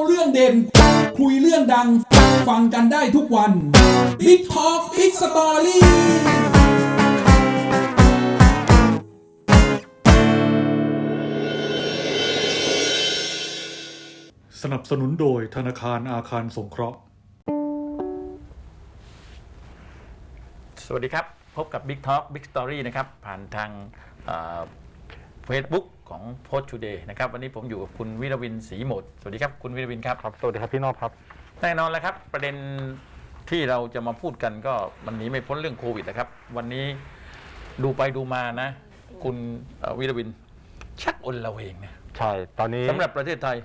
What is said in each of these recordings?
เล่าเรื่องเด่น คุยเรื่องดัง ฟังกันได้ทุกวัน Big Talk Big Story สนับสนุนโดยธนาคารอาคารสงเคราะห์ สวัสดีครับ พบกับ Big Talk Big Story นะครับ ผ่านทางเฟซบุ๊ก ของ Post Today นะครับวันนี้ผมอยู่กับคุณวิรวินศรีหมด สวัสดีครับคุณวิรวินครับครับสวัสดีครับพี่นอบครับแน่นอนแล้วครับ ประเด็นที่เราจะมาพูดกันก็มันหนีไม่พ้นเรื่องโควิดนะครับ วันนี้ดูไปดูมานะ คุณเอ่อวิรวินชักอนละเวงนะใช่ตอนนี้สำหรับประเทศไทย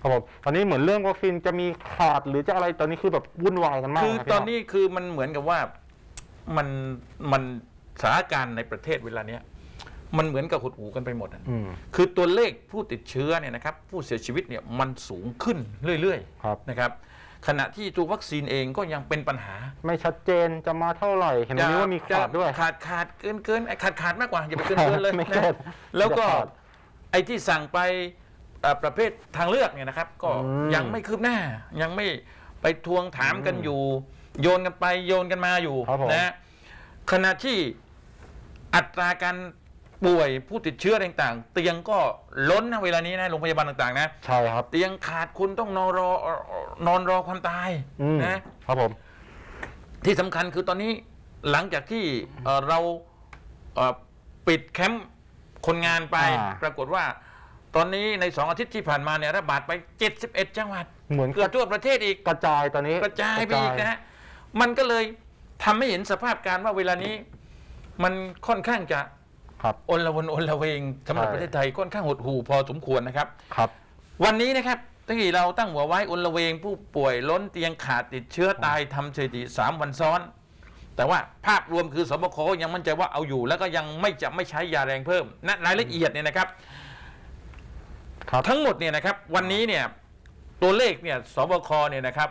ครับผมตอนนี้เหมือนเรื่องวัคซีนจะมีขาดหรือจะอะไรตอนนี้คือแบบวุ่นวายกันมากคือรับพี่ตอนนี้คือมันเหมือนกับว่ามันมันสถานการณ์ในประเทศเวลาเนี้ย มันเหมือนกับหดหูกันไปหมดอะอืมคือตัวเลขผู้ติดเชื้อเนี่ยนะครับผู้เสียชีวิตเนี่ยมันสูงขึ้นเรื่อยครับ ๆนะครับ ขณะที่ตัววัคซีนเองก็ยังเป็นปัญหาไม่ชัดเจนจะมาเท่าไหร่เห็นวันนี้ว่ามีขาดด้วยจะขาดขาดเกินเกินไอ้ขาดขาดมากกว่าอย่าไปเกินเกินเลยไม่เกินะนแล้วก็อย่าขาดไอ้ที่สั่งไปเอ่อประเภททางเลือกเนี่ยนะครับ ก็อืม ยังไม่คืบหน้า ยังไม่ไปทวงถามกันอยู่ โยนกันไปโยนกันมาอยู่ครับผม นะขณะที่อัตราการ ป่วยผู้ติดเชื้อต่างๆ เตียงก็ล้นนะเวลานี้นะโรงพยาบาลต่างๆนะ ใช่ครับ เตียงขาดคุณต้องนอนรอนอนรอความตายอืมนะครับผม ที่สำคัญคือตอนนี้หลังจากที่เอ่อเราเอ่อปิดแคมป์คนงานไป อ่า ปรากฏว่า ตอนนี้ในสองอาทิตย์ที่ผ่านมาเนี่ยระบาดไป 71 จังหวัดเหมือนเกือบทั่วประเทศอีก กระจายตอนนี้กระจายไปอีกนะฮะ มันก็เลยทำให้เห็นสภาพการว่าเวลานี้ มันค่อนข้างจะ ครับอนละวนอนละเวงสำหรับใช่ ประเทศไทยค่อนข้างหดหู่พอสมควรนะครับ ครับ วันนี้นะครับที่เราตั้งหัวไว้อนละเวงผู้ป่วยล้นเตียงขาดติดเชื้อตายทำสถิติสามวันซ้อน แต่ว่าภาพรวมคือสบคยังมั่นใจว่าเอาอยู่แล้วก็ยังไม่จะไม่ใช้ยาแรงเพิ่มนะรายละเอียดเนี่ยนะครับ ครับ ทั้งหมดเนี่ยนะครับวันนี้เนี่ยตัวเลขเนี่ยสบคเนี่ยนะครับ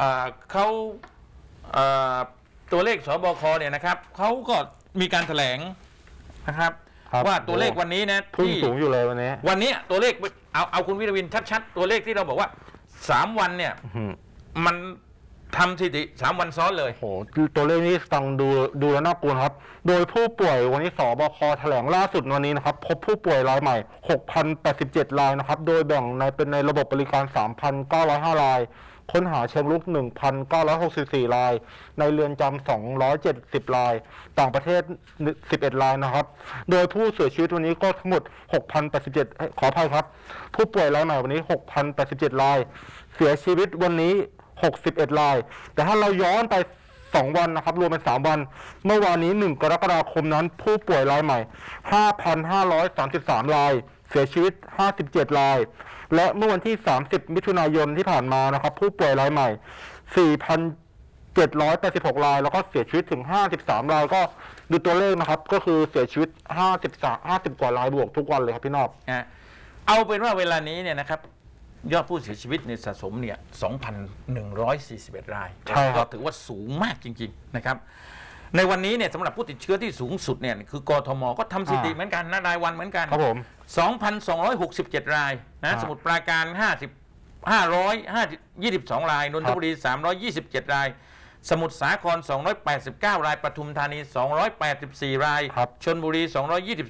อ่าเขาอ่าตัวเลขสบคเนี่ยนะครับเขาก็มีการแถลง นะครับ ครับว่าตัวเลขวันนี้นะพุ่งที่สูงอยู่เลยวันนี้วันนี้ตัวเลขเอาเอาคุณวิรวินชัดๆตัวเลขที่เราบอกว่า3วันเนี่ยอื้อหือมันทำสถิติสามวันซ้อนเลยโอ้โหตัวเลขนี้ฟังดูดูแล้วน่ากลัวครับ โดยผู้ป่วยวันนี้สบคแถลงล่าสุดวันนี้นะครับ พบผู้ป่วยรายใหม่ 6,087 รายนะครับ โดยแบ่งในเป็นในระบบบริการ 3,905 ราย ค้นหาเชิงลุก 1,964 ราย ในเรือนจำ 270 ราย ต่างประเทศ 11 รายนะครับ โดยผู้เสียชีวิตวันนี้ก็ทั้งหมด 6,087เอ้ยขออภัยครับ ผู้ป่วยรายใหม่วันนี้ 6,087 ราย เสียชีวิตวันนี้ 61 ราย แต่ถ้าเราย้อนไป2วันนะครับ รวมเป็น3วัน เมื่อวานนี้1กรกฎาคมนั้น ผู้ป่วยรายใหม่ 5,533 ราย เสียชีวิต 57 ราย และเมื่อวันที่ 30 มิถุนายนที่ผ่านมานะครับ ผู้ป่วยรายใหม่ 4,786 ราย แล้วก็เสียชีวิตถึง 53 ราย ก็ดูตัวเลขนะครับ ก็คือเสียชีวิต 53 50 กว่ารายบวกทุกวันเลยครับพี่นอบนะเอาเป็นว่าเวลานี้เนี่ยนะครับ ยอดผู้เสียชีวิตในสะสมเนี่ย2,141 ราย ใช่ครับ ก็ถือว่าสูงมากจริง ๆ นะครับ ในวันนี้เนี่ยสำหรับผู้ติดเชื้อที่สูงสุดเนี่ยคือกทมก็ทำสถิติเหมือนกันนะรายวันเหมือนกัน ครับผม 2,267 รายครันะบสมุทรปราการ 50 522 ราย นนทบุรี 327 ราย สมุทรสาคร 289 รายปทุมธานี 284 ราย ครับ ชนบุรี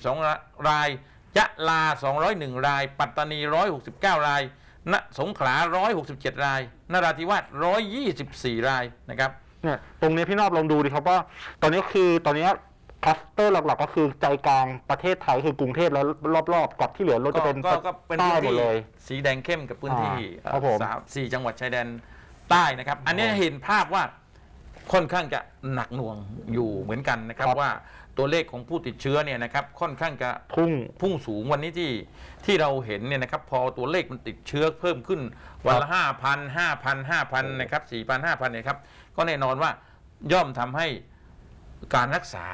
222 ราย ยะลา 201 ราย ปัตตานี 169 รายณสงขลา 167 รายนราธิวาส 124 รายนะครับ เนี่ยตรงนี้พี่นอบลองดูดิครับว่า ตอนนี้คือตอนนี้คลัสเตอร์หลักๆก็คือใจกลางประเทศไทยคือกรุงเทพแล้วรอบๆกับที่เหลือรถจะเป็นก็ก็เป็นใต้พื้นหมดที่เลย สีแดงเข้มกับพื้นที่อ่าครับผมเอ่อสามสี่จังหวัดชายแดนใต้นะครับ อันนี้เห็นภาพว่าค่อนข้างจะหนักหน่วงอยู่เหมือนกันนะครับว่าตัวเลขของผู้ติดเชื้อเนี่ยนะครับค่อนข้างจะ พุ่ง พุ่งสูงวันนี้ที่ที่เราเห็นเนี่ยนะครับพอตัวเลขมันติดเชื้อเพิ่มขึ้นวันละห้าพันห้าพันห้าพันนะครับสี่พันห้าพันเนี่ยครับ ก็แน่นอนว่าย่อมทำให้การรักษา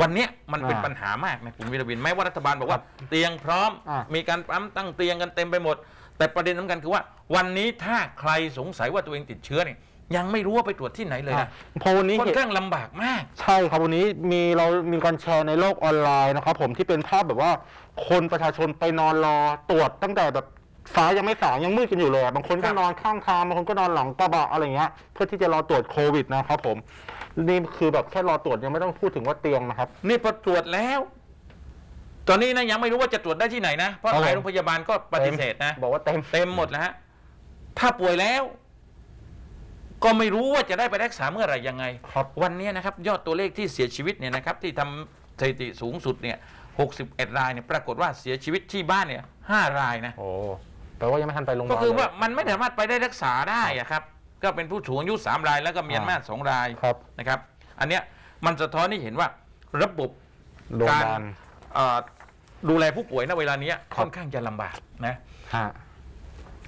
วันเนี้ยมันเป็นอ่าปัญหามากนะคุณวิรวินแม้ว่ารัฐบาลบอกว่า เตียงพร้อม อ่ามีการปั๊มตั้งเตียงกันเต็มไปหมด แต่ประเด็นสำคัญคือว่า วันนี้ถ้าใครสงสัยว่าตัวเองติดเชื้อเนี่ยยังไม่รู้ว่าไปตรวจที่ไหนเลยอะนะพอวันนี้ค่อนเห็นข้างลำบากมาก ใช่ครับวันนี้มีเรามีการแชร์ในโลกออนไลน์นะครับผมที่เป็นภาพแบบว่าคนประชาชนไปนอนรอตรวจตั้งแต่แบบ ฟ้ายังไม่สางยังมืดกันอยู่เลยอะบางคนก็ครับนอนข้างทางบางคนก็นอนหลังกระบะอะไรเงี้ยเพื่อที่จะรอตรวจโควิดนะครับผมนี่คือแบบแค่รอตรวจยังไม่ต้องพูดถึงว่าเตียงนะครับ นี่พอตรวจแล้ว ตอนนี้นะยังไม่รู้ว่าจะตรวจได้ที่ไหนนะ เพราะครับหลายผมโรงพยาบาลก็ปฏิเสธนะ บอกว่าเต็ม เต็มหมดแล้วฮะถ้าป่วยแล้ว ก็ไม่รู้ว่าจะได้ไปรักษาเมื่อไหร่ยังไง ครับ วันนี้นะครับ ยอดตัวเลขที่เสียชีวิตเนี่ยนะครับ ที่ทำสถิติสูงสุดเนี่ย 61 รายเนี่ยปรากฏว่าเสียชีวิตที่บ้านเนี่ย 5 รายนะ โอ้ แปลว่ายังไม่ทันไปโรงพยาก็บาลคือว่าเลยมันไม่สามารถไปได้รักษาได้อะครับ ก็เป็นผู้สูงอายุสามรายแล้วก็เมียนมาสองรายครับนะครับ อันเนี้ยมันสะท้อนให้เห็นว่าระบบโรงพยาบาลเอ่อดูแลผู้ป่วยณเวลาเนี้ยครับค่อนข้างจะลำบากนะ ฮะ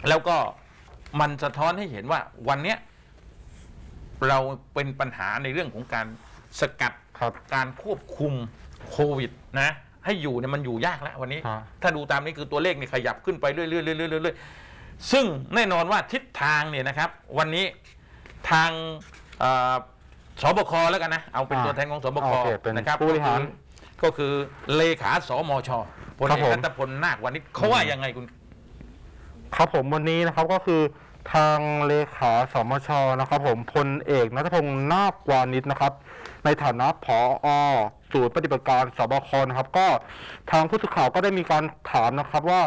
แล้วก็มันสะท้อนให้เห็นว่าวันเนี้ยเราเป็นปัญหาในเรื่องของการสกัดครับ การควบคุมโควิดนะ ให้อยู่เนี่ยมันอยู่ยากแล้ววันนี้ ฮะ ถ้าดูตามนี้คือตัวเลขเนี่ยขยับขึ้นไปเรื่อยๆเรื่อยๆเรื่อยๆซึ่งแน่นอนว่าทิศทางเนี่ยนะครับ วันนี้ทางเอ่อสบคแล้วกันนะ เอาเป็นอ่าตัวแทนของสบคโอเคเป็นนะครับผู้บริหารก็คือเลขาสมชพลครับเอกผมรัตพลนาควันนี้เขาว่ายังไงคุณ ครับผมวันนี้นะครับก็คือทางเลขาสมชนะครับผมพลเอกนัทพงศ์นาควานิชนะครับ ในฐานะผอ ศูนย์ปฏิบัติการสบคนะครับ ก็ทางผู้สื่อข่าวก็ได้มีการถามนะครับว่า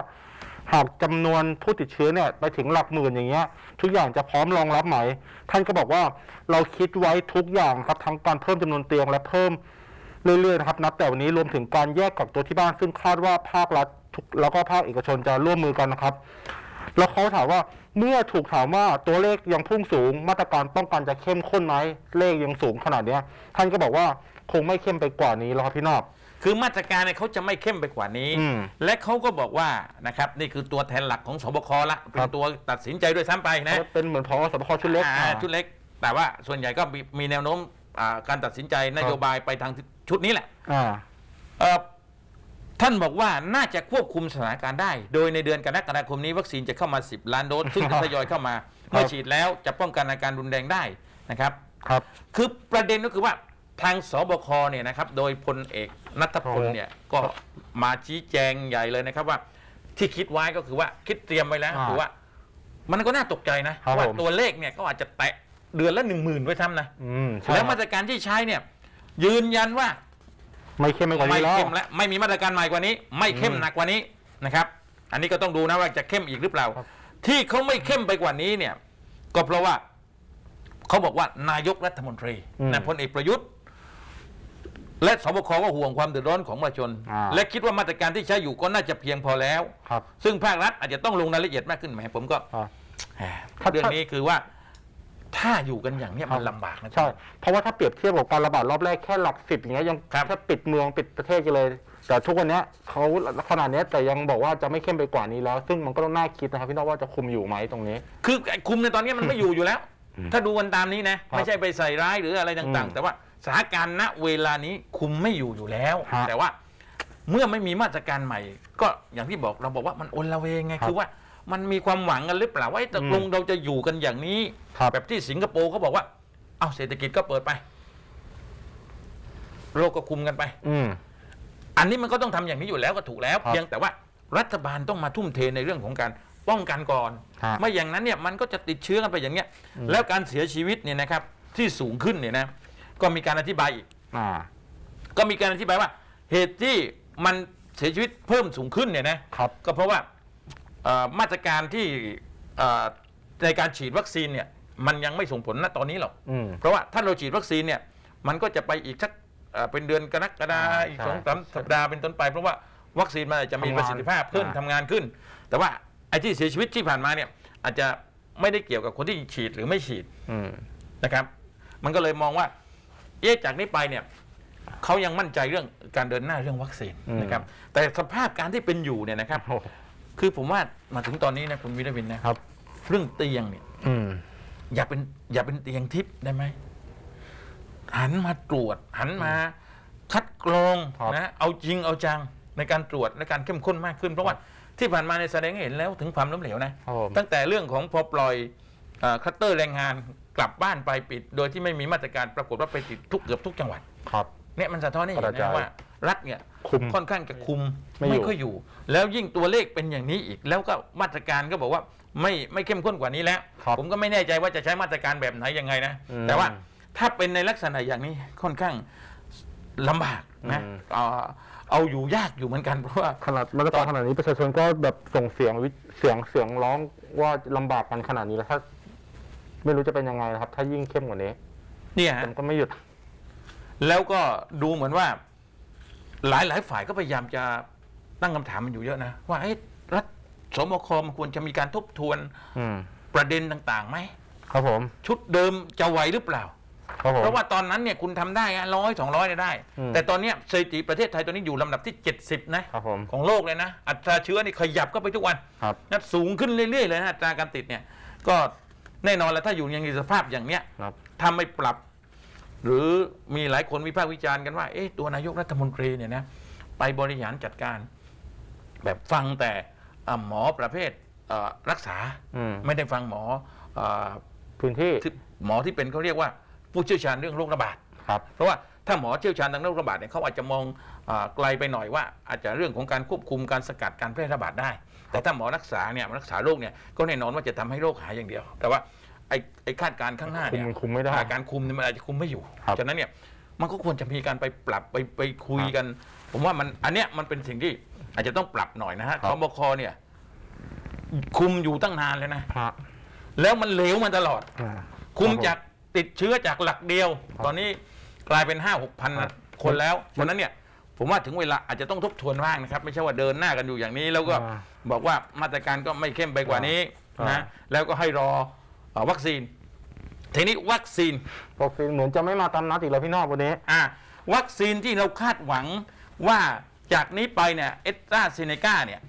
หากจำนวนผู้ติดเชื้อเนี่ยไปถึงหลักหมื่นอย่างเงี้ย ทุกอย่างจะพร้อมรองรับไหม ท่านก็บอกว่าเราคิดไว้ทุกอย่างครับทั้งการเพิ่มจำนวนเตียงและเพิ่มเรื่อยๆนะครับนับแต่วันนี้รวมถึงการแยกกักตัวที่บ้านซึ่งคาดว่าภาครัฐแล้วก็ภาคเอกชนจะร่วมมือกันนะครับ แล้วเขาถามว่าเมื่อถูกถามว่าตัวเลขยังพุ่งสูงมาตรการป้องกันจะเข้มข้นไหมเลขยังสูงขนาดเนี้ยท่านก็บอกว่า คงไม่เข้มไปกว่านี้แล้วครับพี่นอกคือมาตรการเนี่ยเขาจะไม่เข้มไปกว่านี้ อืมและเขาก็บอกว่านะครับนี่คือตัวแทนหลักของสบคละเป็ครันบตัวตัดสินใจด้วยซ้ำไปนะเป็นเหมือนพอสบคชุดเล็กอ่าอ่า ชุดเล็ก แต่ว่าส่วนใหญ่ก็มีมีแนวโน้มอ่าการตัดสินใจนโยบายไปทางชุดนี้แหละ อ่า เอ่อท่านบอกว่าน่าจะควบคุมสถานการณ์ได้ โดยในเดือนกรกฎาคมนี้วัคซีนจะเข้ามา 10 ล้านโดส ซึ่งจะทยอยเข้ามา เมื่อฉีดแล้วจะป้องกันอาการรุนแรงได้นะครับ ครับ คือประเด็นก็คือว่า ทางสบคเนี่ยนะครับโดยพลเอกนัทพลเนี่ยก็มาชี้แจงใหญ่เลยนะครับว่า ที่คิดไว้ก็คือว่าคิดเตรียมไว้แล้วอ่าคือว่า มันก็น่าตกใจนะครับว่าผมตัวเลขเนี่ยก็อาจจะแตะเดือนละหนึ่งหมื่นไว้ซ้ำนะอืมใช่แล้วมาตรการที่ใช้เนี่ย ยืนยันว่า ไม่เข้มไปกว่าไม่นี้แล้วเข้มและไม่มีมาตรการใหม่กว่านี้ ไม่เข้มอืมหนักกว่านี้นะครับ อันนี้ก็ต้องดูนะว่าจะเข้มอีกหรือเปล่าครับที่เขาไม่เข้มไปกว่านี้เนี่ย ก็เพราะว่าเขาบอกว่านายกรัฐมนตรีนะพลเอกประยุทธ์ และสบคก็ห่วงความเดือดร้อนของประชาชน อ่า และคิดว่ามาตรการที่ใช้อยู่ก็น่าจะเพียงพอแล้ว ครับซึ่งภาครัฐอาจจะต้องลงรายละเอียดมากขึ้นไหมผมก็อ่าแหมถ้า เรื่องนี้คือว่า ถ้าอยู่กันอย่างเนี้ยมันลำบากนะใช่ เพราะว่าถ้าเปรียบเทียบกับการระบาดรอบแรกแค่หลักสิบอย่างเงี้ยยังครับ แค่ปิดเมืองปิดประเทศกันเลย แต่ทุกวันเนี้ยเขาขนาดเนี้ยแต่ยังบอกว่าจะไม่เข้มไปกว่านี้แล้ว ซึ่งมันก็ต้องน่าคิดนะครับพี่นอกว่าจะคุมอยู่ไหมตรงนี้ คือไอ้คุมในตอนนี้มันไม่อยู่อยู่แล้วอืม ถ้าดูกันตามนี้นะครับไม่ใช่ไปใส่ร้ายหรืออะไรต่างอืมๆแต่ว่าสถานการณ์ณเวลานี้คุมไม่อยู่อยู่แล้ว ฮะแต่ว่าเมื่อไม่มีมาตรการใหม่ ก็อย่างที่บอกเราบอกว่ามันอนละเวงไงครับคือว่า มันมีความหวังกันหรือเปล่าว่าไอ้ตกลงอืมเราจะอยู่กันอย่างนี้ ครับ แบบที่สิงคโปร์เขาบอกว่า เอาเศรษฐกิจก็เปิดไปโรคก็คุมกันไป อืม อันนี้มันก็ต้องทำอย่างนี้อยู่แล้วก็ถูกแล้ว ครับ เพียงแต่ว่ารัฐบาลต้องมาทุ่มเทในเรื่องของการ ป้องกันก่อน ฮะ ไม่อย่างนั้นเนี่ยมันก็จะติดเชื้อกันไปอย่างเงี้ยอืมแล้วการเสียชีวิตเนี่ยนะครับที่สูงขึ้นเนี่ยนะก็มีการอธิบายอีก อ่า ก็มีการอธิบายว่าเหตุที่มันเสียชีวิตเพิ่มสูงขึ้นเนี่ยนะครับ ก็เพราะว่าเอ่อมาตรการที่เอ่อในการฉีดวัคซีนเนี่ยมันยังไม่ส่งผลณตอนนี้หรอก อืม เพราะว่าถ้าเราฉีดวัคซีนเนี่ยมันก็จะไปอีกสักเอ่อเป็นเดือนกรกฎาคมอ่าอีกใช่สองสามสัปดาห์เป็นต้นไป เพราะว่าวัคซีนมันอาจจะมีทำงานประสิทธิภาพขึ้นอ่า ทำงานขึ้น แต่ว่า ไอ้ที่เสียชีวิตที่ผ่านมาเนี่ย อาจจะไม่ได้เกี่ยวกับคนที่ฉีดหรือไม่ฉีดอืมนะครับ มันก็เลยมองว่าเอ๊ะจากนี้ไปเนี่ยเขายังมั่นใจเรื่องการเดินหน้าเรื่องวัคซีนอืมนะครับ แต่สภาพการที่เป็นอยู่เนี่ยนะครับโอ้คือผมว่ามาถึงตอนนี้นะคุณวิรวินนะครับ เรื่องเตียงเนี่ย อืม อย่าเป็นอย่าเป็นเตียงทิพย์ได้ไหมหันมาตรวจ หันมาคัดกรองครับ นะเอาจริงเอาจังในการตรวจและการเข้มข้นมากขึ้น เพราะว่า ที่ผ่านมาในแสดงให้เห็นแล้วถึงความล้มเหลวนะครับผมตั้งแต่เรื่องของพอปล่อยเอ่อคัตเตอร์แรงงานกลับบ้านไปปิด โดยที่ไม่มีมาตรการปรากฏว่าไปติดทุกเกือบทุกจังหวัดครับเนี่ยมันสะท้อนให้เห็นกระจานะยว่า รัฐเนี่ยคุมค่อนข้างจะคุมไม่อยู่ค่อยอยู่ แล้วยิ่งตัวเลขเป็นอย่างนี้อีก แล้วก็มาตรการก็บอกว่าไม่ไม่เข้มข้นกว่านี้แล้วครับผมก็ไม่แน่ใจว่าจะใช้มาตรการแบบไหนยังไงนะอืมแต่ว่าถ้าเป็นในลักษณะอย่างนี้ค่อนข้างลำบากนะอืม เอาเอาอยู่ยากอยู่เหมือนกันเพราะว่า ขนาดมาตรการขนาดนี้ประชาชนก็แบบส่งเสียงวิเสียงเสียงร้องว่าลำบากกันขนาดนี้แล้วถ้าไม่รู้จะเป็นยังไงนะครับ ถ้ายิ่งเข้มกว่านี้เนี่ยฮะมันก็ไม่หยุด แล้วก็ดูเหมือนว่า หลายหลายฝ่ายก็พยายามจะตั้งคำถามมันอยู่เยอะนะ ว่าเอ๊ะรัฐสมคมันควรจะมีการทบทวนอืมประเด็นต่างๆไหม ครับผม ชุดเดิมจะไหวหรือเปล่า ครับผมเพราะว่าตอนนั้นเนี่ยคุณทำได้ร้อยสองร้อยได้ อืมแต่ตอนเนี้ยสถิติประเทศไทยตอนนี้อยู่ลำดับที่ 70 นะครับผมของโลกเลยนะ อัตราเชื้อนี่ขยับก็ไปทุกวันครับนะสูงขึ้นเรื่อยๆเลยนะอัตราการติดเนี่ยก็แน่นอนแล้วถ้าอยู่ในสภาพอย่างเนี้ย ครับถ้าไม่ปรับ หรือมีหลายคนวิพากษ์วิจารณ์กันว่า เอ๊ะตัวนายกรัฐมนตรีเนี่ยนะไปบริหารจัดการ แบบฟังแต่อ่าหมอประเภทเอ่อรักษา อืมไม่ได้ฟังหมอเอ่อพื้นที่ ที่หมอที่เป็นเขาเรียกว่า ผู้เชี่ยวชาญเรื่องโรคระบาด ครับ เพราะว่าถ้าหมอเชี่ยวชาญทางโรคระบาดเนี่ยเขาอาจจะมองอาไกลไปหน่อยว่า อาจจะเรื่องของการควบคุมการสกัดการแพร่ระบาดได้ แต่ถ้าหมอรักษาเนี่ยรักษาโรคเนี่ยก็แน่นอนว่าจะทำให้โรคหายอย่างเดียว แต่ว่าไอ้ไอ้คาดการณ์ข้างหน้าเนี่ยคุมมันคุมไม่ได้ อ่าการคุมเนี่ยมันอาจจะคุมไม่อยู่ ครับฉะนั้นเนี่ยมันก็ควรจะมีการไปปรับไปไปคุยกัน ผมว่ามันอันเนี้ยมันเป็นสิ่งที่อาจจะต้องปรับหน่อยนะฮะครัสบบคเนี่ย คุมอยู่ตั้งนานแล้วนะ ฮะแล้วมันเหลวมาตลอด อ่า คุมรับผจาก ติดเชื้อจากหลักเดียวครับตอนนี้กลายเป็นห้าหกพันครับ คนแล้วฉะนั้นเนี่ยผมว่าถึงเวลาอาจจะต้องทบทวนบ้างนะครับ ไม่ใช่ว่าเดินหน้ากันอยู่อย่างนี้ แล้วก็อ่าบอกว่ามาตรการก็ไม่เข้มไปกว่านี้อ่าน นะแล้วก็ให้รอเอ่อวัคซีนทีนี้วัคซีน วัคซีนเหมือนจะไม่มาตามนัดอีกแล้วพี่นอกวันนี้ อ่าวัคซีนที่เราคาดหวังว่าจากนี้ไปเนี่ยเอสตราเซเนกาเนี่ย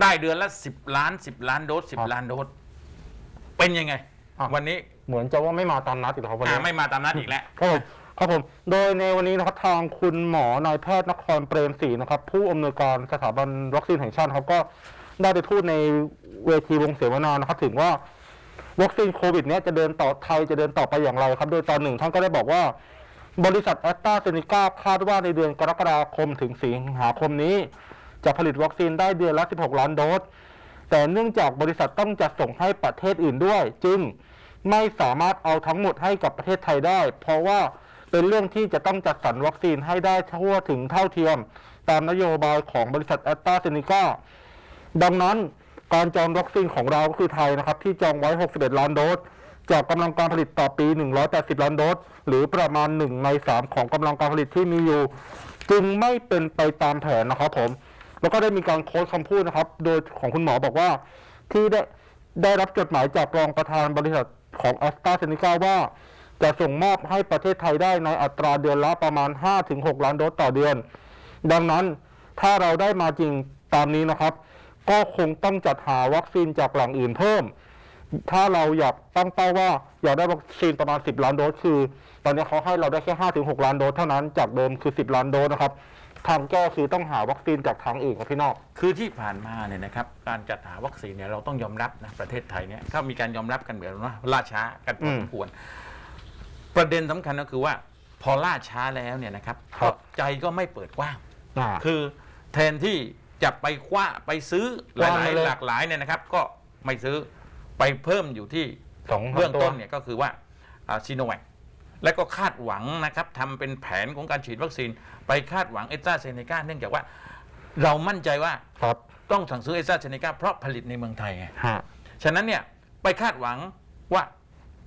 ได้เดือนละ 10 ล้าน 10 ล้านโดส ครับ10 ล้านโดส เป็นยังไง อะ วันนี้ เหมือนจะว่าไม่มาตามนัดอีกแล้วครับวันอ่านี้ไม่มาตามนัดอีกแล้ว ครับผมครับผม โดยในวันนี้นะครับทางคุณหมอนายแพทย์นครเปรมศรีนะครับ ผู้อำนวยการสถาบันวัคซีนแห่งชาติครับก็ได้ไปพูดในเวทีวงเสวนานะครับ ถึงว่าวัคซีนโควิดเนี้ยจะเดินต่อไทยจะเดินต่อไปอย่างไรครับ โดยตอนหนึ่งท่านก็ได้บอกว่า บริษัทแอสตราเซเนกาคาดว่าในเดือนกรกฎาคมถึงสิงหาคมนี้ จะผลิตวัคซีนได้เดือนละ 16 ล้านโดส แต่เนื่องจากบริษัทต้องจัดส่งให้ประเทศอื่นด้วย จึง ไม่สามารถเอาทั้งหมดให้กับประเทศไทยได้ เพราะว่าเป็นเรื่องที่จะต้องจัดสรรวัคซีนให้ได้ทั่วถึงเท่าเทียม ตามนโยบายของบริษัทแอสตราเซเนกาดังนั้นการจองวัคซีนของเราก็คือไทยนะครับ ที่จองไว้ 61 ล้านโดสจากกำลังการผลิตต่อปี 180 ล้านโดส หรือประมาณ 1 ใน 3 ของกำลังการผลิตที่มีอยู่ จึงไม่เป็นไปตามแผนนะครับผม แล้วก็ได้มีการโค้ดคำพูดนะครับ โดยของคุณหมอบอกว่า ที่ได้ได้รับจดหมายจากรองประธานบริษัท ของแอสตราเซเนกาว่า จะส่งมอบให้ประเทศไทยได้ในอัตราเดือนละประมาณ 5-6 ล้านโดสต่อเดือน ดังนั้นถ้าเราได้มาจริงตามนี้นะครับ ก็คงต้องจัดหาวัคซีนจากแหล่งอื่นเพิ่ม ถ้าเราอยากตั้งเป้าว่าอยากได้วัคซีนประมาณ 10 ล้านโดสคือ ตอนนี้เขาให้เราได้แค่ 5-6 ล้านโดสเท่านั้นจากเดิมคือ 10 ล้านโดสนะครับ ทางแก้คือต้องหาวัคซีนจากทางอื่นครับพี่นอก คือที่ผ่านมาเนี่ยนะครับการจัดหาวัคซีนเนี่ยเราต้องยอมรับนะประเทศไทยเนี่ยถ้ามีการยอมรับกันเหมือนว่าล่าช้ากันพอสมควร ประเด็นสำคัญก็คือว่า พอล่าช้าแล้วเนี่ยนะครับครับก็ใจก็ไม่เปิดกว้าง อ่า คือแทนที่จะไปคว้าไปซื้อหกว้างลายไปเลย ๆหลากหลายเนี่ยนะครับ ก็ไม่ซื้อไปเพิ่มอยู่ที่สองเบื้องต้นตัวเนี่ยก็คือว่าซีโนแวค และก็คาดหวังนะครับทำเป็นแผนของการฉีดวัคซีน ไปคาดหวังเอสตราเซเนกาเนื่องจากว่าเรามั่นใจว่าครับต้องสั่งซื้อเอสตราเซเนกาเพราะผลิตในเมืองไทยไงฮะฉะฉะนั้นเนี่ยไปคาดหวังว่า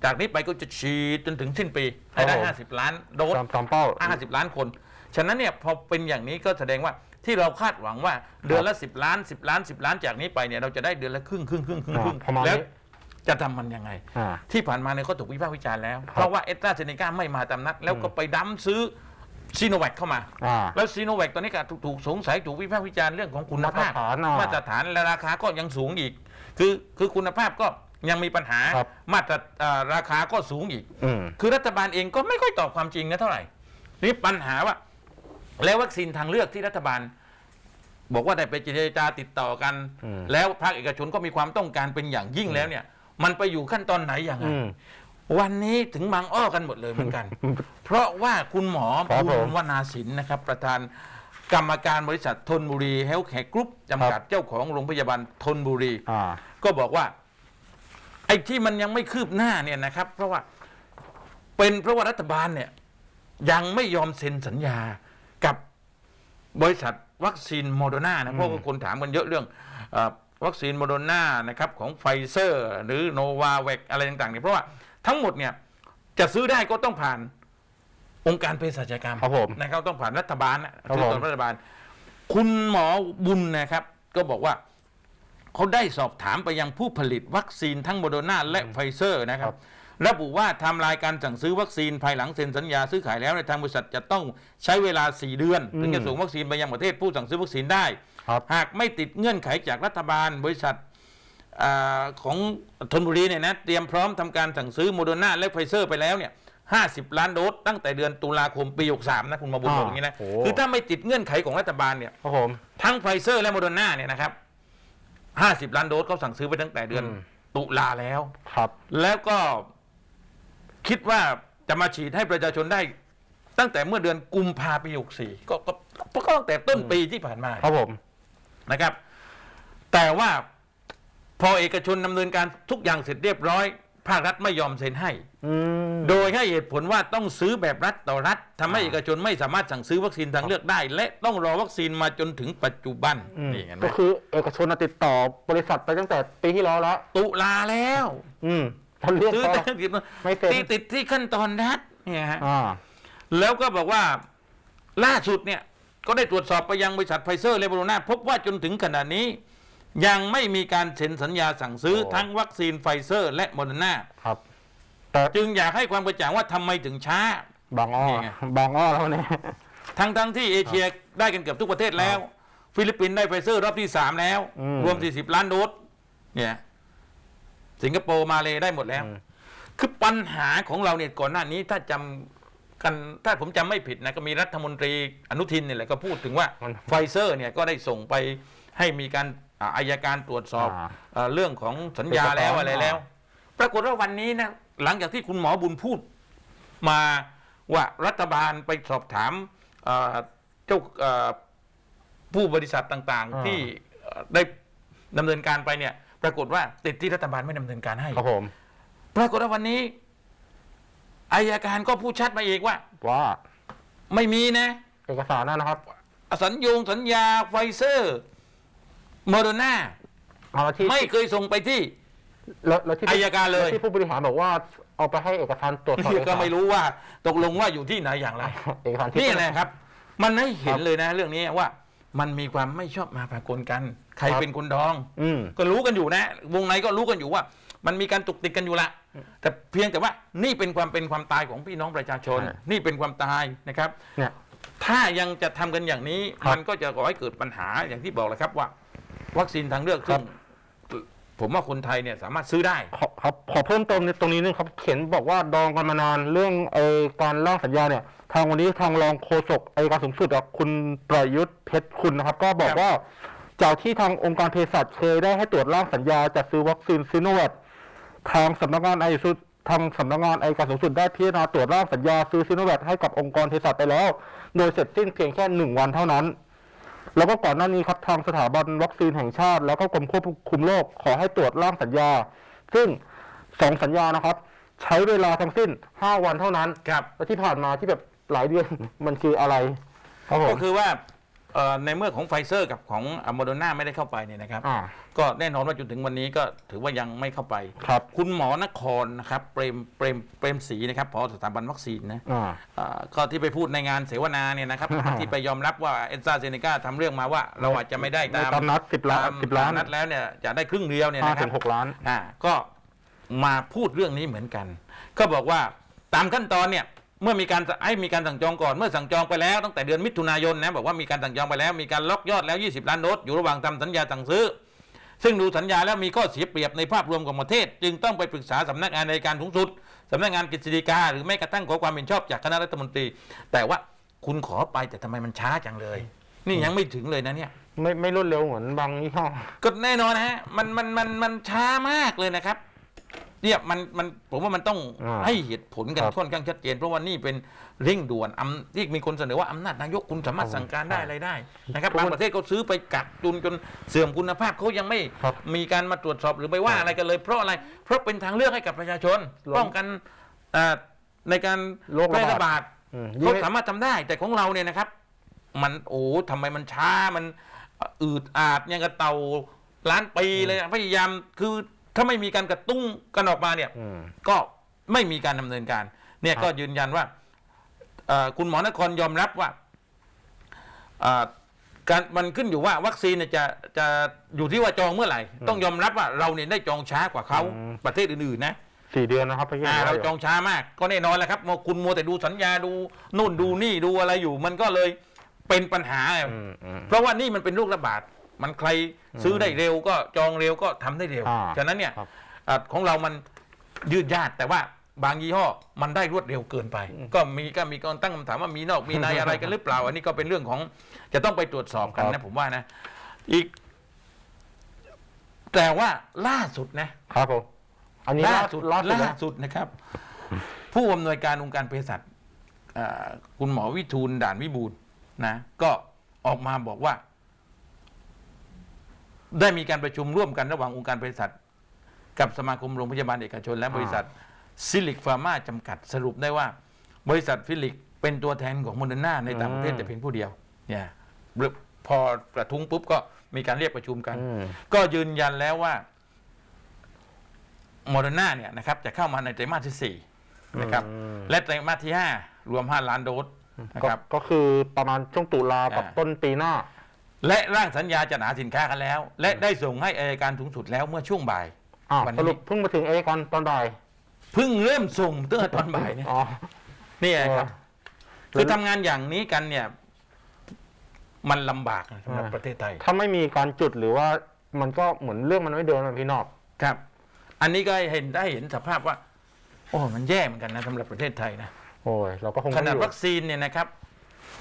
จากนี้ไปก็จะฉีดจนถึงสิ้นปีให้ได้ครับผม50 ล้านโดสตามตามเป้า 50 ล้านคน ฉะนั้นเนี่ยพอเป็นอย่างนี้ก็แสดงว่าที่เราคาดหวังว่าเดือนละ 10 ล้าน 10 ล้าน 10 ล้านจากนี้ไปเนี่ยเราจะได้เดือนละครึ่งครึ่งครึ่งครึ่งครึ่งอ่าประมาณนี้ แล้ว จะทำมันยังไงอ่าที่ผ่านมาเนี่ยก็ถูกวิพากษ์วิจารณ์แล้วครับเพราะว่าเอสตราเซเนกาไม่มาตามนัด แล้วก็ไปดั้มซื้อซีโนแวคเข้ามาอ่าแล้วซีโนแวคตอนนี้ก็ถูกถูกสงสัยถูกวิพากษ์วิจารณ์เรื่องของคุณภาพมาตรฐานอะมาตรฐานและราคาก็ยังสูงอีก คือคือคุณภาพก็ยังมีปัญหาครับมาตรอ่าราคาก็สูงอีกอืมคือรัฐบาลเองก็ไม่ค่อยตอบความจริงนะเท่าไหร่นี่ปัญหาว่า แล้ววัคซีนทางเลือกที่รัฐบาล บอกว่าได้ไปเจรจาติดต่อกันอืมแล้วภาคเอกชนก็มีความต้องการเป็นอย่างยิ่งแล้วเนี่ย มันไปอยู่ขั้นตอนไหนอย่างไรอืม วันนี้ถึงบางอ้อกันหมดเลยเหมือนกัน เพราะว่าคุณหมอครับผมภูมิวนาสินนะครับ ประธานกรรมการบริษัทธนบุรีเฮลท์แคร์กรุ๊ปจำกัดเจ้าของโรงพยาบาลธนบุรี อ่า ก็บอกว่า ไอ้ที่มันยังไม่คืบหน้าเนี่ยนะครับ เพราะว่าเป็นเพราะว่ารัฐบาลเนี่ย ยังไม่ยอมเซ็นสัญญากับบริษัทวัคซีนโมเดอร์นานะเพราะว่าคนถามกันเยอะเรื่องเออ วัคซีนโมเดอร์นานะครับของไฟเซอร์ หรือโนวาเวกอะไรต่างๆเนี่ยเพราะว่าทั้งหมดเนี่ยจะซื้อได้ก็ต้องผ่านองค์การเภสัชกรรมครับผมนะครับต้องผ่านรัฐบาลนะครับผมซื้อต่อรัฐบาล คุณหมอบุญนะครับ ก็บอกว่าเขาได้สอบถามไปยังผู้ผลิตวัคซีนทั้งโมเดอร์นาและไฟเซอร์นะครับ ระบุว่าไทำรายการสั่งซื้อวัคซีนภายหลังเซ็นสัญญาซื้อขายแล้วในยทางบริษัทจะต้องใช้เวลา 4 เดือน ถึงจะส่งวัคซีนไปยังประเทศผู้สั่งซื้อวัคซีนได้ครับ หากไม่ติดเงื่อนไขจากรัฐบาลบริษัทอาของธนบุรีเนี่ยนะเตรียมพร้อมทำการสั่งซื้อโมเดอร์นาและไฟเซอร์ไปแล้วเนี่ย50ล้านโดสตั้งแต่เดือนตุลาคมปี63นะคุณมาบุญบอกอย่างนี้นะโอ้คือถ้าไม่ติดเงื่อนไขของรัฐบาลเนี่ยครับผมทั้งไฟเซอร์และโมเดอร์นาเนี่ยนะครับ50ล้านโดสเขาสั่งซื้อไปตั้งแต่เดือนอืมตุลาแล้วครับ แล้วก็คิดว่าจะมาฉีดให้ประชาชนได้ตั้งแต่เมื่อเดือนกุมภาพันธ์ปี64ก็ก็ก็ก็ตั้งแต่ต้นปีที่ผ่านมาครับผม นะครับ แต่ว่าพอเอกชนดำเนินการทุกอย่างเสร็จเรียบร้อย ภาครัฐไม่ยอมเซ็นให้ อืม โดยให้เหตุผลว่าต้องซื้อแบบรัฐต่อรัฐทำให้อ่า เอกชนไม่สามารถสั่งซื้อวัคซีนทางเลือกได้ และต้องรอวัคซีนมาจนถึงปัจจุบันอืมนี่เห็นไหมก็คือเอกชนน่ะติดต่อบริษัทไปตั้งแต่ปีที่แล้วแล้วตุลาแล้วอืมตอนเรียกซื้อเขาแต่ติดไม่เซ็น ติดติดที่ขั้นตอนรัฐเนี่ยฮะ อ่า แล้วก็บอกว่าล่าสุดเนี่ย ก็ได้ตรวจสอบไปยังบริษัทไฟเซอร์และโบโรนาพบว่าจนถึงขณะนี้ ยังไม่มีการเซ็นสัญญาสั่งซื้อโอ้ ทั้งวัคซีนไฟเซอร์ และโมเดอร์นาครับ แต่จึงอยากให้ความกระจ่างว่าทำไมถึงช้า บางอ้อนี่ไง บางอ้อแล้วเนี่ย ทั้งทั้งที่เอเชียได้กันเกือบทุกประเทศแล้ว ฟิลิปปินส์ได้ไฟเซอร์รอบที่3แล้ว อืม รวม 40 ล้านโดสเนี่ยสิงคโปร์มาเลยได้หมดแล้วอืมคือปัญหาของเราเนี่ยก่อนหน้านี้ถ้าจำ กันถ้าผมจำไม่ผิดนะก็มีรัฐมนตรีอนุทินเนี่ยแหละก็พูดถึงว่ามันไฟเซอร์เนี่ยก็ได้ส่งไปให้มีการอ่าอายการตรวจสอบอ่าเอ่อเรื่องของสัญญาเอกสารแล้วอะไรแล้วอ่ปรากฏว่าวันนี้นะหลังจากที่คุณหมอบุญพูด มาว่ารัฐบาลไปสอบถามเอ่อเจ้าเอ่อผู้บริษัทต่างอ่า ๆ ที่เอ่อได้ดำเนินการไปเนี่ย ปรากฏว่าติดที่รัฐบาลไม่ดำเนินการให้ ครับผม ปรากฏว่าวันนี้ อายการก็พูดชัดมาอีกว่า ว่าไม่มีนะ เอกสารนั่นนะครับสัญญงสัญญาไฟเซอร์โมเดอร์นาเอาละที่ไม่เคยส่งไปที่ แล้วแล้วที่อัยการเลย แวที่ผู้บริหารบอกว่าเอาไปให้เอกสารตรวจสอบเอกสารก็ไม่รู้ว่าตกลงว่าอยู่ที่ไหนอย่างไร เอกสารที่ นี่แหละครับ มันให้เห็คนรับเลยนะ เรื่องนี้ว่ามันมีความไม่ชอบมาพากลกัน ใครครับ เป็นคนดอง อืม ก็รู้กันอยู่นะ วงในก็รู้กันอยู่ว่า มันมีการตุกติดกันอยู่ละ แต่เพียงแต่ว่านี่เป็นความเป็นความตายของพี่น้องประชาชนใช่นี่เป็นความตายนะครับ เนี่ย ถ้ายังจะทำกันอย่างนี้ครับมันก็จะก่อให้เกิดปัญหาอย่างที่บอกเลยครับว่า วัคซีนทางเลือกครัซึ่บงผมว่าคนไทยเนี่ยสามารถซื้อได้ ขอครับขอเพิ่มเติมในตรงนี้นึงครับเขียนบอกว่าดองกันมานานเรื่องไอการร่างสัญญาเนี่ย ทางวันนี้ทางรองโฆษกอัยการสูงสุดอะคุณประยุทธ์เพชรคุณนะครับ ก็บอกครับ ว่า จากที่ทางองค์การเภสัชเคยได้ให้ตรวจร่างสัญญาจัดซื้อวัคซีนซิโนแวค ทางสำนักงานไอสุดทางสำนักงานอัยการสูงสุดได้พิจารณาตรวจร่างสัญญาซื้อซิโนแวคให้กับองค์กรเภสัชไปแล้ว โดยเสร็จสิ้นเพียงแค่หนึ่งวันเท่านั้น แล้วก็ก่อนหน้านี้ครับทางสถาบันวัคซีนแห่งชาติ แล้วก็กรมควบคุมโรคขอให้ตรวจร่างสัญญา ซึ่งสองสัญญานะครับ ใช้เวลาทั้งสิ้น5วันเท่านั้นครับ แล้วที่ผ่านมาที่แบบหลายเดือน มันคืออะไร ครับผก็ม คือว่า เอ่อในเมื่อของไฟเซอร์กับของโมเดอร์นาไม่ได้เข้าไปเนี่ยนะครับ อ่า ก็แน่นอนว่าจนถึงวันนี้ก็ถือว่ายังไม่เข้าไป ครับ คุณหมอนครนะครับเปรมเปรมเปรมศรีนะครับพอสถาบันวัคซีนนะ อ่า อ่าก็ที่ไปพูดในงานเสวนาเนี่ยนะครับอ่าที่ไปยอมรับว่าเอ็นซาเซเนกาทำเรื่องมาว่าเราอาจจะไม่ได้ตามตามนัด10ล้านตม10ล้าน ตมนัดแล้วเนี่ยจะได้ครึ่งเดียวเนี่ยห้านะคถึรับงหกล้าน อ่าก็มาพูดเรื่องนี้เหมือนกัน ก็บอกว่าตามขั้นตอนเนี่ย เมื่อมีการให้มีการสั่งจองก่อนเมื่อสั่งจองไปแล้วตั้งแต่เดือนมิถุนายนนะบอกว่ามีการสั่งจองไปแล้ว มีการล็อกยอดแล้ว 20 ล้านโดสอยู่ระหว่างทำสัญญาสั่งซื้อ ซึ่งดูสัญญาแล้วมีข้อเสียเปรียบในภาพรวมของประเทศ จึงต้องไปปรึกษาสำนักงานในการสูงสุดสำนักงานกฤษฎีกาหรือแม้กระทั่งขอความเห็นชอบจากคณะรัฐมนตรี แต่ว่าคุณขอไปแต่ทำไมมันช้าจังเลย นี่ยังไม่ถึงเลยนะเนี่ยไม่ไม่รวดเร็วเหมือนบางยี่ห้อก็แน่นอนนะฮะมันมันมันมันช้ามากเลยนะครับ เนี่ยมันมันผมว่ามันต้องอ่าให้เหตุผลกันครับค่อนข้างชัดเจน เพราะว่านี่เป็นเร่งด่วนอำที่มีคนเสนอว่าอำนาจนายกคุณสามารถสั่งการได้อะไรได้นะครับเพราะบางมันประเทศเขาซื้อไปกักตุนจนเสื่อมคุณภาพเขายังไม่ครับ มีการมาตรวจสอบหรือไปว่าอะไรกันเลย เพราะอะไรเพราะเป็นทางเลือกให้กับประชาชนลงป้องกันอ่าในการโรคแพระร่บาด ระบาด อืมเขาสามารถทำได้แต่ของเราเนี่ยนะครับ มันโอ้ทำไมมันช้ามันอืดอาดยังกับเต่าล้านปีเลยอะพยายามคือ ถ้าไม่มีการกระตุ้งกันออกมาเนี่ยอืมก็ไม่มีการดำเนินการ เนี่ยครับก็ยืนยันว่าเอ่อคุณหมอนครยอมรับว่าอ่าการมันขึ้นอยู่ว่าวัคซีนเนี่ยจะจะอยู่ที่ว่าจองเมื่อไหร่ ต้องยอมรับว่าเราเนี่ยได้จองช้ากว่าเขาประเทศอื่นๆนะสี่เดือนนะครับพี่อ่าเราจองช้ามากก็แน่นอนแหละครับว่าคุณมัวแต่ดูสัญญาดูนู่นดูนี่ดูอะไรอยู่ มันก็เลยเป็นปัญหาอืมอืมเพราะว่านี่มันเป็นโรคระบาด มันใครซื้อได้เร็วก็จองเร็วก็ทำได้เร็วอ่าฉะนั้นเนี่ยครับอ่าของเรามันยืดยาดแต่ว่าบางยี่ห้อมันได้รวดเร็วเกินไป ก็มีก็มีการตั้งคำถามว่ามีนอกมีในอะไรกันหรือเปล่า อันนี้ก็เป็นเรื่องของจะต้องไปตรวจสอบกันครันะบผมว่านะอีก แต่ว่าล่าสุดนะครับผมอันนี้ล่าล่าสุสุดดล่าสุดล่านะสุดนะครับ ผู้อำนวยการองค์การเภสัชอ่าคุณหมอวิทูลด่านวิบูลย์นะ ก็ออกมาบอกว่า ได้มีการประชุมร่วมกันระหว่างองค์การเภสัชกับสมาคมโรงพยาบาลเอกชน และบริษัทซิลิกฟาร์มาจำกัดสรุปได้ว่า บริษัทฟิลิกเป็นตัวแทนของโมเดอร์นาในต่างประเทศอืมแต่เพียงผู้เดียวเนี่ยพอประทุ้งปุ๊บก็มีการเรียกประชุมกันอืมก็ยืนยันแล้วว่าโมเดอร์นาเนี่ยนะครับจะเข้ามาในไตรมาสที่4นะครับอืมและไตรมาสที่5รวม5ล้านโดสนะก็ครับก็คือประมาณช่วงตุลากับอ่าต้นปีหน้า และร่างสัญญาจะหาสินค้ากันแล้ว และได้ส่งให้อายการสูงสุดแล้วเมื่อช่วงบ่ายอ่าวันนี้ สรุปเพิ่งมาถึงเอก่อนตอนบ่ายเพิ่งเริ่มส่งตั้งแต่ตอนบ่ายเนี่ยอ๋อ นี่ครับเออคือทำงานอย่างนี้กันเนี่ย มันลำบากนะสำหรับอ่า ประเทศไทยถ้าไม่มีการจุดหรือว่ามันก็เหมือนเรื่องมันไม่เดินนะพี่นอกครับ อันนี้ก็เห็นได้เห็นสภาพว่า โอ้มันแย่เหมือนกันนะสำหรับประเทศไทยนะ โอ้ยเราก็คงขต้องนาดอยู่วัคซีนเนี่ยนะครับ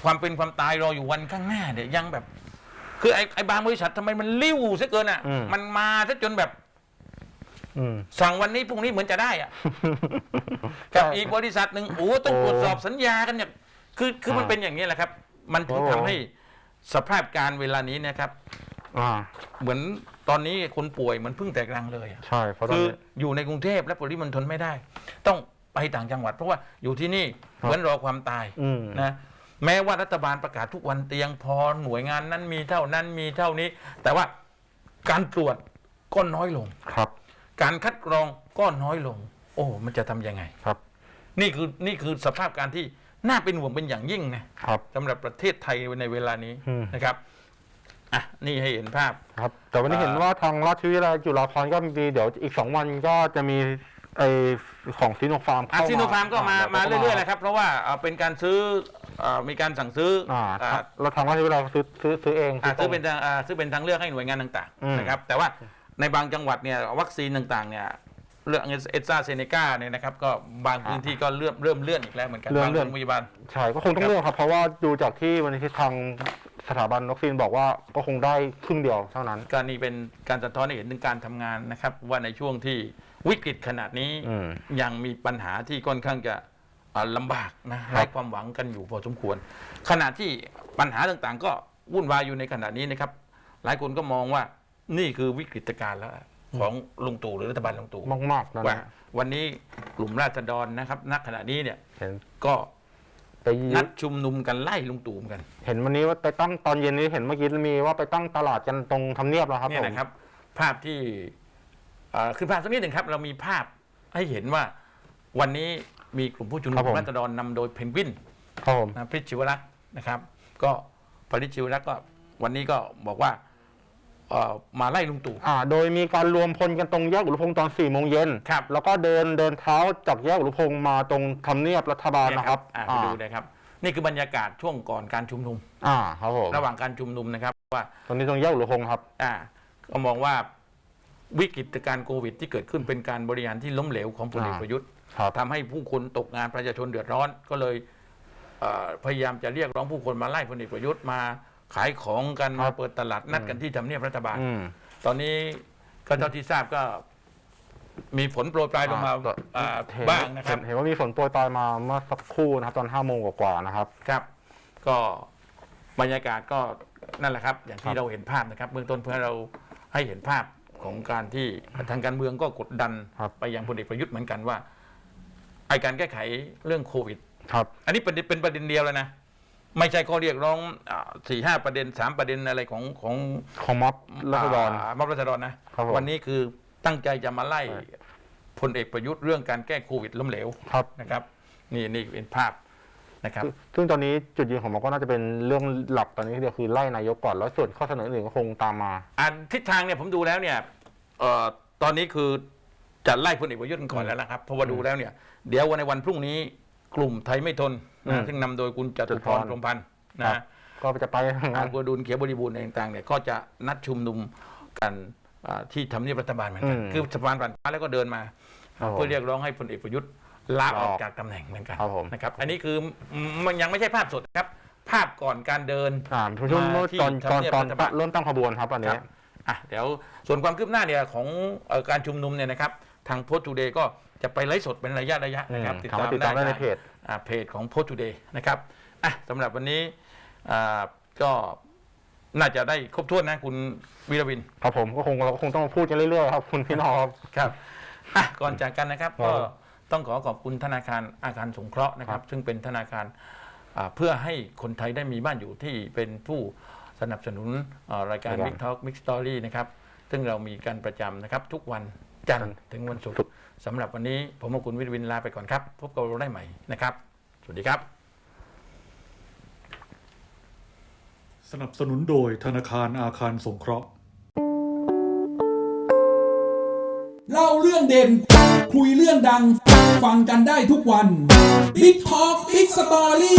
ความเป็นความตายรออยู่วันข้างหน้าเนี่ยยังแบบ คือไอ้ไอ้บางบริษัททำไมมันลิ้วซะเกินอะ อืม มันมาซะจนแบบอืม สั่งวันนี้พรุ่งนี้เหมือนจะได้อะ กับอีกบริษัทหนึ่งโอ้ต้องโอ้ตรวจสอบสัญญากันเนี่ยคือคือมันอ่าเป็นอย่างนี้แหละครับ มันถึงโอ้ ทำให้สภาพการเวลานี้นะครับ อ่าเหมือนตอนนี้คนป่วยเหมันเพิ่งแตกรังเลยอะใช่เพราะตอนคือนี้ อยู่ในกรุงเทพและปริมณฑลไม่ได้ ต้องไปต่างจังหวัด เพราะว่าอยู่ที่นี่ครับ เหมือนรอความตายอืม นะ แม้ว่ารัฐบาลประกาศทุกวันเตียงพอหน่วยงานนั้นมีเท่านั้นมีเท่านี้ แต่ว่าการตรวจก็น้อยลง ครับ การคัดกรองก็น้อยลง โอ้มันจะทำยังไงครับ นี่คือนี่คือสภาพการที่น่าเป็นห่วงเป็นอย่างยิ่งนะครับ สำหรับประเทศไทยในเวลานี้อืม นะครับอะนี่ให้เห็นภาพ ครับ แต่วันนี้อ่าเห็นว่าทางราชวิทยาลัยจุฬาภรณ์ก็มีเดี๋ยวอีกสองวันก็จะมีไอของซีโนฟาร์มอาเข้ามาซิโนฟาร์มก็มาอ่มาดี๋วเรื่อยๆแหละครับ เพราะว่าเอ่อเป็นการซื้อเอ่อมีการสั่งซื้ออ่าอ่าแล้วทางราชวิทยาลัยก็ซื้อซื้อซื้อเองอ่าตรซื้องเป็นทางอ่าซื้อเป็นทางเลือกให้หน่วยงานต่างอืม ๆนะครับแต่ว่าในบางจังหวัดเนี่ยวัคซีนต่างๆเนี่ยเรื่องเอสซาเซเนกาเนี่ยนะครับก็บางพื้นที่ก็เริ่มเริ่มเลื่อนอีกแล้วเหมือนกันบางโรงพยาบาล ใช่ก็คงต้องเลือกครับ เพราะว่าดูจากที่วันนี้ที่ทางสถาบันวัคซีนบอกว่าก็คงได้ครึ่งเดียวเท่านั้นก็นี่เป็นการสะท้อนให้เห็นถึงการทำงานนะครับ ว่าในช่วงที่วิกฤตขนาดนี้อืม ยังมีปัญหาที่ค่อนข้างจะอ่า ลำบากนะไร้ความหวังกันอยู่พอสมควร ขณะที่ปัญหาต่างๆ ก็วุ่นวายอยู่ในขณะนี้นะครับ หลายคนก็มองว่านี่คือวิกฤตการณ์แล้วของลุงตู่หรือรัฐบาลลุงตู่มากมากๆนั่นว่านะวันนี้กลุ่มราษฎรนะครับณขณะนี้เนี่ยเห็นก็ไปยืนันดชุมนุมกันไล่ลุงตู่เหมือนกัน เห็นวันนี้ว่าไปตั้งตอนเย็นนี้เห็นเมื่อกี้มีว่าไปตั้งตลาดกันตรงทำเนียบแล้วครับเนี่ยผมนะครับ ภาพที่เอ่อคือภาพสักนิดหนึ่งครับ เรามีภาพให้เห็นว่าวันนี้ มีกลุ่มผู้ชุมนุมราษฎรนำโดยเพนกวินครับผมนะพริชชิวรักษ์นะครับ ก็พริชชิวรักษ์ก็วันนี้ก็บอกว่าเอ่อมาไล่ลุงตู่ อ่า โดยมีการรวมพลกันตรงแยกอุรุพงศ์ตอน4ี่โมงเย็นครับ แล้วก็เดินเดินเท้าจากแยกอุรุพงศ์มาตรงทำเนียบรัฐบาลเนี่ยนะครับอ่าไปดูนะครับ นี่คือบรรยากาศช่วงก่อนการชุมนุม อ่าครับผมระหว่างการชุมนุมนะครับว่าตรงนี้ตรงแยกอุรุพงศ์ครับ อ่าก็มองว่าวิกฤตการณ์โควิดที่เกิดขึ้นเป็นการบริหารที่ล้มเหลวของพลเอกอ่าประยุทธ์ครับ ทำให้ผู้คนตกงานประชาชนเดือดร้อน ก็เลยเอ่อพยายามจะเรียกร้องผู้คนมาไล่พลเอกประยุทธ์มาขายของกันมาเปิดตลาดนัดกันที่ทำเนียบรัฐบาลอืมตอนนี้ก็เท่าที่ทราบก็มีฝนโปรยปลายลงมาอ่าอ่าเห็นบ้างนะครับเห็นว่ามีฝนโปรยปลายมาเมื่อสักครู่นะครับ ตอนห้าโมงกว่าๆนะครับ ครับ ก็บรรยากาศก็นั่นแหละครับ อย่างครัที่บเราเห็นภาพนะครับ เบื้องต้นเพื่อเราให้เห็นภาพของการที่ทางการเมืองก็กดดันครับไปยังพลเอกประยุทธ์เหมือนกันว่า ไอการแก้ไขเรื่องโควิด ครับ อันนี้เป็นเป็นประเด็นเดียวแล้วนะ ไม่ใช่ข้อเรียกร้องสี่ห้าประเด็นสามประเด็นอะไรของของของม็อบรัษฎรอ่าม็อบรัษฎรนะครับผม วันนี้คือตั้งใจจะมาไล่ใช่พลเอกประยุทธ์เรื่องการแก้โควิดล้มเหลวครับนะครับ นี่นี่เป็นภาพนะครับ ซึ่งซึ่งตอนนี้จุดยืนของม็อบก็น่าจะเป็นเรื่องหลักตอนนี้เดียวคือไล่นายกก่อนแล้วส่วนข้อเสนออื่นก็คงตามมา อันทิศทางเนี่ยผมดูแล้วเนี่ยเอ่อตอนนี้คือ จะไล่พลเอกประยุทธ์ก่อนแล้วนะครับเพราะว่าดูแล้วเนี่ย เดี๋ยววันในวันพรุ่งนี้กลุ่มไทยไม่ทนอืนะมซึ่งนำโดยคุณจตุพรจตุพรพรหมพันธ์ครันะบก็จะไปทางอานั้นกัวดุลเขียวบริบูรณ์อะไรต่างๆเนี่ยก็จะนัดชุมนุมกันอ่าที่ทำเนียบรัฐบาลเหมือนกันอืมคือสะพานผ่านฟ้าแล้วก็เดินมาครับผมเพื่อเรียกร้องให้พลเอกประยุทธ์ลาออกลาออกจากตำแหน่งเหมือนกันครับผมนะครับ อันนี้คือมันยังไม่ใช่ภาพสดนะครับ ภาพก่อนการเดินอ่าช่วงมาเมื่อที่ตอนตอนทำเนียบตอนรัฐบาลเริ่มตั้งขบวนครับอันคนี้รับอะเดี๋ยวส่วนความคืบหน้าเนี่ยของเอ่อการชุมนุมเนี่ยนะครับ ทางโพสต์ทูเดย์ก็จะไปไลฟ์สดเป็นระยะระยะๆนะครับอืมสามารถติดตามได้ในเพจอ่าเพจของโพสต์ทูเดย์นะครับอะสำหรับวันนี้อ่าก็น่าจะได้ครบถ้วนนะคุณวีรวิน ครับผมก็คงเราก็คงต้องพูดกันเรื่อยๆครับคุณพี่น้องครับครับอะก่อนจากกันนะครับครับก็ต้องขอขอบคุณธนาคารอาคารสงเคราะห์นะครับ ซึ่งเป็นธนาคารอ่าเพื่อให้คนไทยได้มีบ้านอยู่ที่เป็นผู้สนับสนุนอ่ารายการครับ Big Talk Big Story นะครับ ซึ่งเรามีการประจำนะครับทุกวัน จันทร์ถึงวันศุกศุร์กร์สำหรับวันนี้ผมกับคุณวิรวินลาไปก่อนครับ พบกับเราได้ใหม่นะครับ สวัสดีครับ สนับสนุนโดยธนาคารอาคารสงเคราะห์ เล่าเรื่องเด่น คุยเรื่องดัง ฟังกันได้ทุกวัน Big Talk Big Story